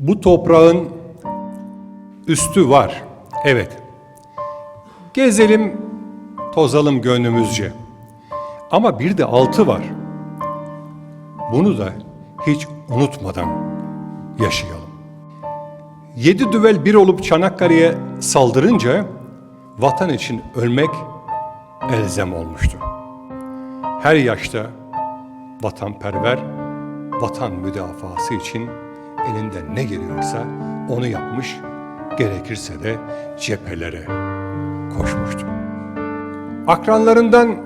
Bu toprağın üstü var. Evet. Gezelim, tozalım gönlümüzce. Ama bir de altı var. Bunu da hiç unutmadan yaşayalım. Yedi düvel bir olup Çanakkale'ye saldırınca vatan için ölmek elzem olmuştu. Her yaşta vatanperver, vatan müdafası için elinden ne geliyorsa onu yapmış, gerekirse de cephelere koşmuştu. Akranlarından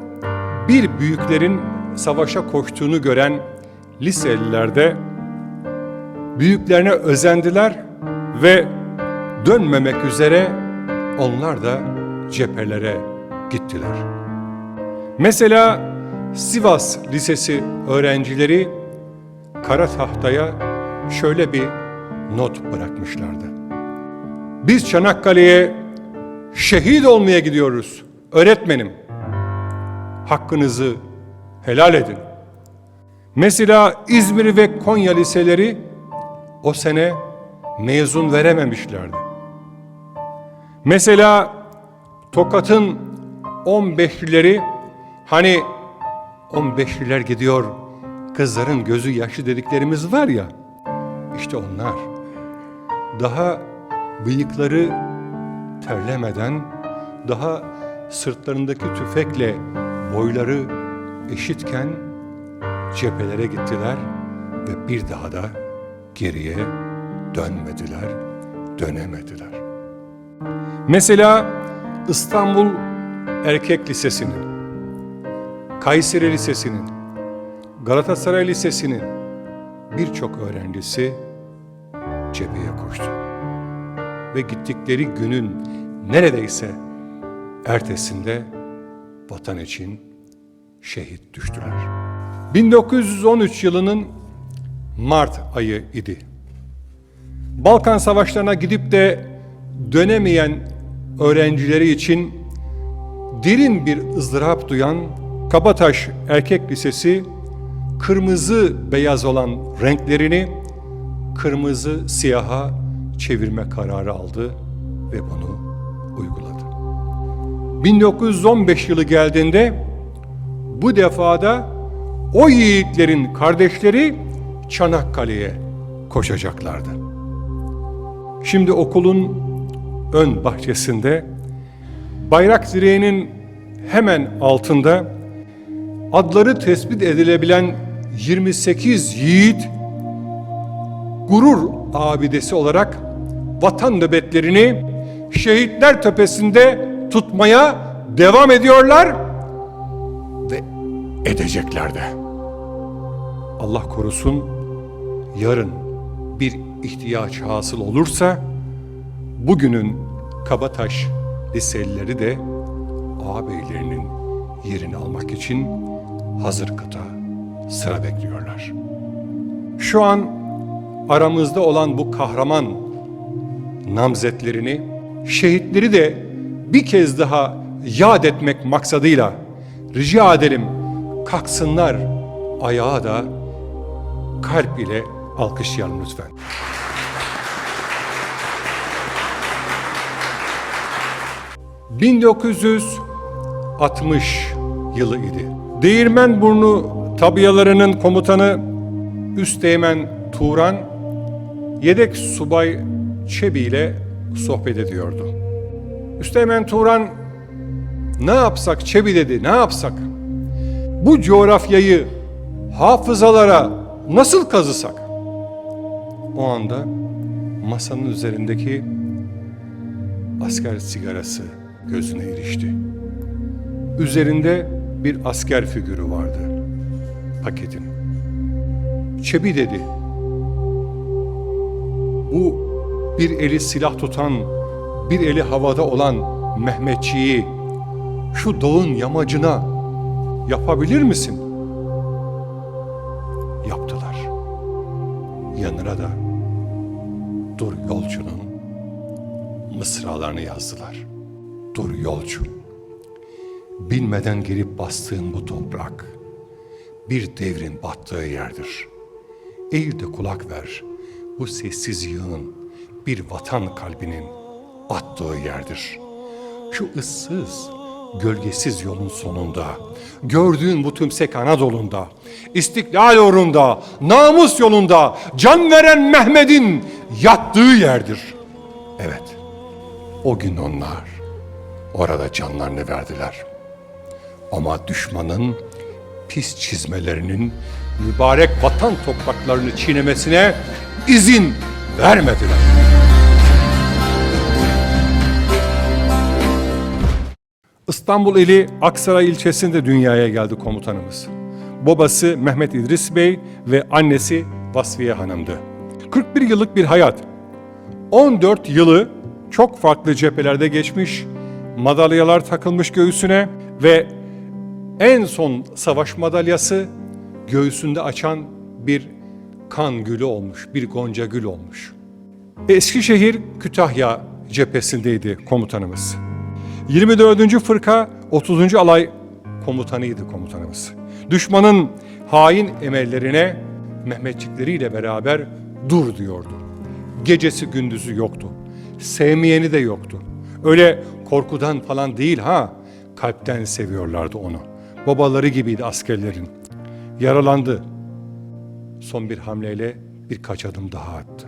bir büyüklerin savaşa koştuğunu gören liseliler de büyüklerine özendiler ve dönmemek üzere onlar da cephelere gittiler. Mesela Sivas Lisesi öğrencileri kara tahtaya şöyle bir not bırakmışlardı. Biz Çanakkale'ye şehit olmaya gidiyoruz öğretmenim. Hakkınızı helal edin. Mesela İzmir ve Konya liseleri o sene mezun verememişlerdi. Mesela Tokat'ın 15'lileri hani 15'liler gidiyor kızların gözü yaşlı dediklerimiz var ya işte onlar daha bıyıkları terlemeden daha sırtlarındaki tüfekle boyları eşitken cephelere gittiler ve bir daha da geriye dönmediler, dönemediler. Mesela İstanbul Erkek Lisesi'nin, Kayseri Lisesi'nin, Galatasaray Lisesi'nin birçok öğrencisi cepheye koştu. Ve gittikleri günün neredeyse ertesinde vatan için şehit düştüler. 1913 yılının Mart ayı idi. Balkan savaşlarına gidip de dönemeyen öğrencileri için derin bir ızdırap duyan Kabataş Erkek Lisesi kırmızı beyaz olan renklerini kırmızı siyaha çevirme kararı aldı ve bunu uyguladı. 1915 yılı geldiğinde bu defada o yiğitlerin kardeşleri Çanakkale'ye koşacaklardı. Şimdi okulun ön bahçesinde bayrak direğinin hemen altında adları tespit edilebilen 28 yiğit gurur abidesi olarak vatan nöbetlerini şehitler tepesinde tutmaya devam ediyorlar ve edecekler de. Allah korusun yarın bir ihtiyaç hasıl olursa bugünün Kabataş liselileri de ağabeylerinin yerini almak için hazır kıta sıra bekliyorlar. Şu an aramızda olan bu kahraman namzetlerini, şehitleri de bir kez daha yad etmek maksadıyla rica edelim kalksınlar ayağa da kalp ile alkışlayalım lütfen. ...1960 yılı idi. Değirmenburnu tabiyalarının komutanı Üsteğmen Turan... ...yedek subay Çebi ile sohbet ediyordu. Üsteğmen Turan... ...ne yapsak Çebi dedi, ne yapsak? Bu coğrafyayı hafızalara nasıl kazısak? O anda masanın üzerindeki asker sigarası gözüne ilişti. Üzerinde bir asker figürü vardı paketin. Çebi dedi. Bu bir eli silah tutan, bir eli havada olan Mehmetçiyi şu dağın yamacına yapabilir misin? Yaptılar. Yanına da Dur Yolcu'nun mısralarını yazdılar. Dur Yolcu, bilmeden gelip bastığın bu toprak bir devrin battığı yerdir. Eğil de kulak ver, bu sessiz yığın bir vatan kalbinin attığı yerdir. Şu ıssız, gölgesiz yolun sonunda, gördüğün bu tümsek Anadolu'nda, istiklal uğrunda, namus yolunda can veren Mehmet'in yattığı yerdir. Evet, o gün onlar orada canlarını verdiler. Ama düşmanın pis çizmelerinin mübarek vatan topraklarını çiğnemesine izin vermediler. İstanbul ili Aksaray ilçesinde dünyaya geldi komutanımız. Babası Mehmet İdris Bey ve annesi Vasfiye Hanım'dı. 41 yıllık bir hayat. 14 yılı çok farklı cephelerde geçmiş, madalyalar takılmış göğsüne ve en son savaş madalyası göğsünde açan bir kan gülü olmuş, bir gonca gül olmuş. Eskişehir Kütahya cephesindeydi komutanımız. 24. Fırka 30. Alay komutanıydı komutanımız. Düşmanın hain emellerine Mehmetçikleriyle beraber dur diyordu. Gecesi gündüzü yoktu. Sevmeyeni de yoktu. Öyle korkudan falan değil ha, kalpten seviyorlardı onu. Babaları gibiydi askerlerin. Yaralandı. Son bir hamleyle birkaç adım daha attı.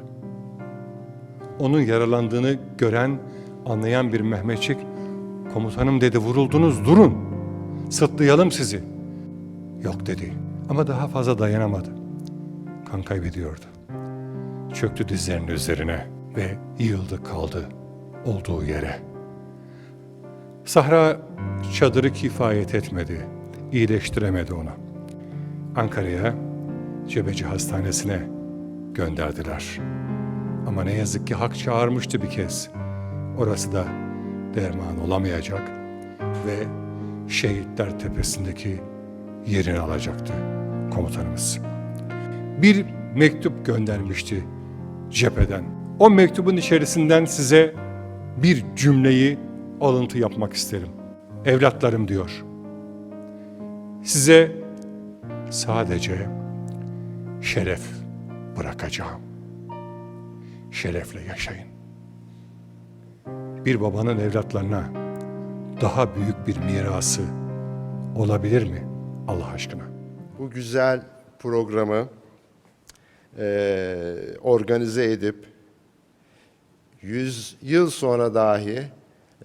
Onun yaralandığını gören, anlayan bir Mehmetçik, komutanım dedi vuruldunuz durun, sıtlayalım sizi. Yok dedi ama daha fazla dayanamadı. Kan kaybediyordu. Çöktü dizlerinin üzerine ve yığıldı kaldı olduğu yere. Sahra çadırı kifayet etmedi, iyileştiremedi onu. Ankara'ya, Cebeci Hastanesi'ne gönderdiler. Ama ne yazık ki hak çağırmıştı bir kez. Orası da derman olamayacak ve Şehitler Tepesi'ndeki yerini alacaktı komutanımız. Bir mektup göndermişti cepheden. O mektubun içerisinden size bir cümleyi alıntı yapmak isterim. Evlatlarım diyor. Size sadece şeref bırakacağım. Şerefle yaşayın. Bir babanın evlatlarına daha büyük bir mirası olabilir mi Allah aşkına? bu güzel programı eee, organize edip 100 yıl sonra dahi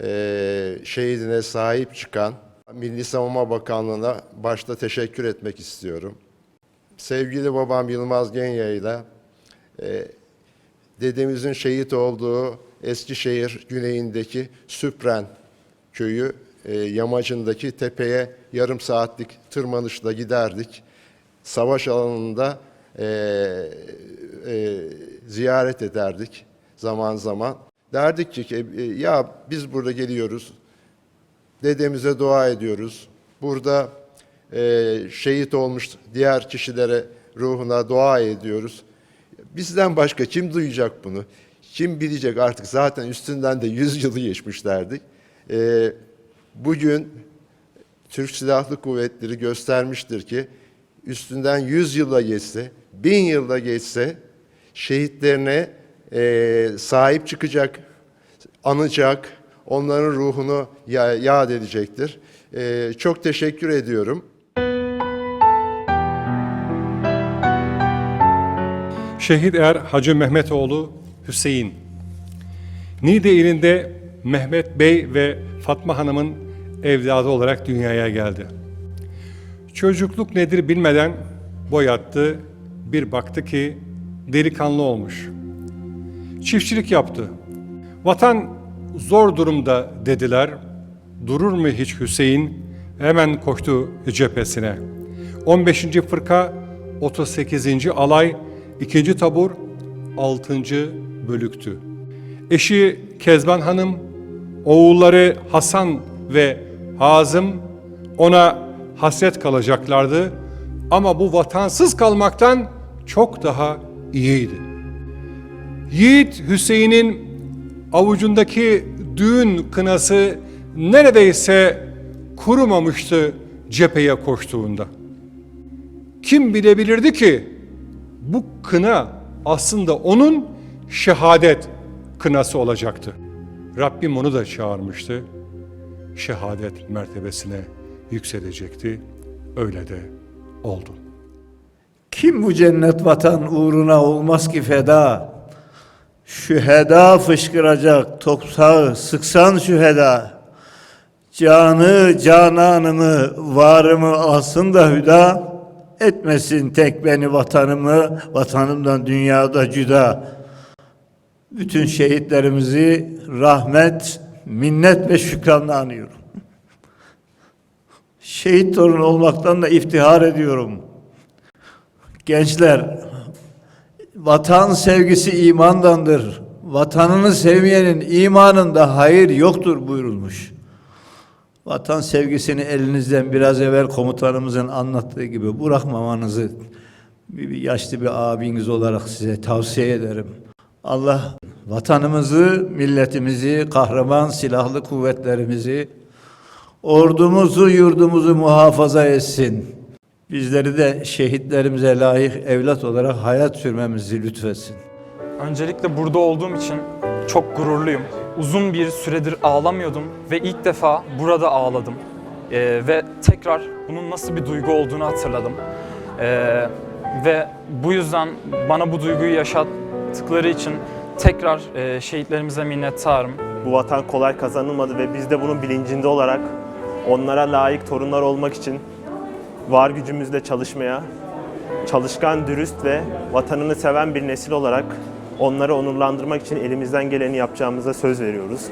eee, şehidine sahip çıkan Milli Savunma Bakanlığı'na başta teşekkür etmek istiyorum. Sevgili babam Yılmaz Genya'yla eee, dedemizin şehit olduğu Eskişehir güneyindeki Süpren köyü e, yamacındaki tepeye yarım saatlik tırmanışla giderdik. Savaş alanında e, e, ziyaret ederdik zaman zaman. Derdik ki e, ya biz burada geliyoruz, dedemize dua ediyoruz. Burada e, şehit olmuş diğer kişilere ruhuna dua ediyoruz. Bizden başka kim duyacak bunu? Kim bilecek artık zaten üstünden de yüz yılı geçmişlerdi. E, bugün Türk Silahlı Kuvvetleri göstermiştir ki üstünden 100 yıla geçse, bin yılda geçse şehitlerine e, sahip çıkacak, anacak, onların ruhunu ya- yad edecektir. E, çok teşekkür ediyorum. Şehit Er Hacı Mehmetoğlu Hüseyin. Niğde ilinde Mehmet Bey ve Fatma Hanım'ın evladı olarak dünyaya geldi. Çocukluk nedir bilmeden boy attı, bir baktı ki delikanlı olmuş. Çiftçilik yaptı. Vatan zor durumda dediler. Durur mu hiç Hüseyin? Hemen koştu cephesine. 15. Fırka 38. Alay 2. Tabur 6. Bölüktü. Eşi Kezban Hanım, oğulları Hasan ve Hazım ona hasret kalacaklardı ama bu vatansız kalmaktan çok daha iyiydi. Yiğit Hüseyin'in avucundaki düğün kınası neredeyse kurumamıştı cepheye koştuğunda. Kim bilebilirdi ki bu kına aslında onun şehadet kınası olacaktı. Rabbim onu da çağırmıştı. Şehadet mertebesine yükselecekti. Öyle de oldu. Kim bu cennet vatan uğruna olmaz ki feda? Şüheda fışkıracak topsağı sıksan şüheda. Canı cananımı varımı alsın da hüda. Etmesin tek beni vatanımı vatanımdan dünyada cüda. Bütün şehitlerimizi rahmet, minnet ve şükranla anıyorum. Şehit torun olmaktan da iftihar ediyorum. Gençler, vatan sevgisi imandandır. Vatanını sevmeyenin imanında hayır yoktur buyurulmuş. Vatan sevgisini elinizden biraz evvel komutanımızın anlattığı gibi bırakmamanızı bir, yaşlı bir abiniz olarak size tavsiye ederim. Allah vatanımızı, milletimizi, kahraman silahlı kuvvetlerimizi, ordumuzu, yurdumuzu muhafaza etsin. Bizleri de şehitlerimize layık evlat olarak hayat sürmemizi lütfetsin. Öncelikle burada olduğum için çok gururluyum. Uzun bir süredir ağlamıyordum ve ilk defa burada ağladım. Ee, ve tekrar bunun nasıl bir duygu olduğunu hatırladım. Ee, ve bu yüzden bana bu duyguyu yaşattıkları için tekrar e, şehitlerimize minnettarım. Bu vatan kolay kazanılmadı ve biz de bunun bilincinde olarak onlara layık torunlar olmak için var gücümüzle çalışmaya, çalışkan, dürüst ve vatanını seven bir nesil olarak onları onurlandırmak için elimizden geleni yapacağımıza söz veriyoruz.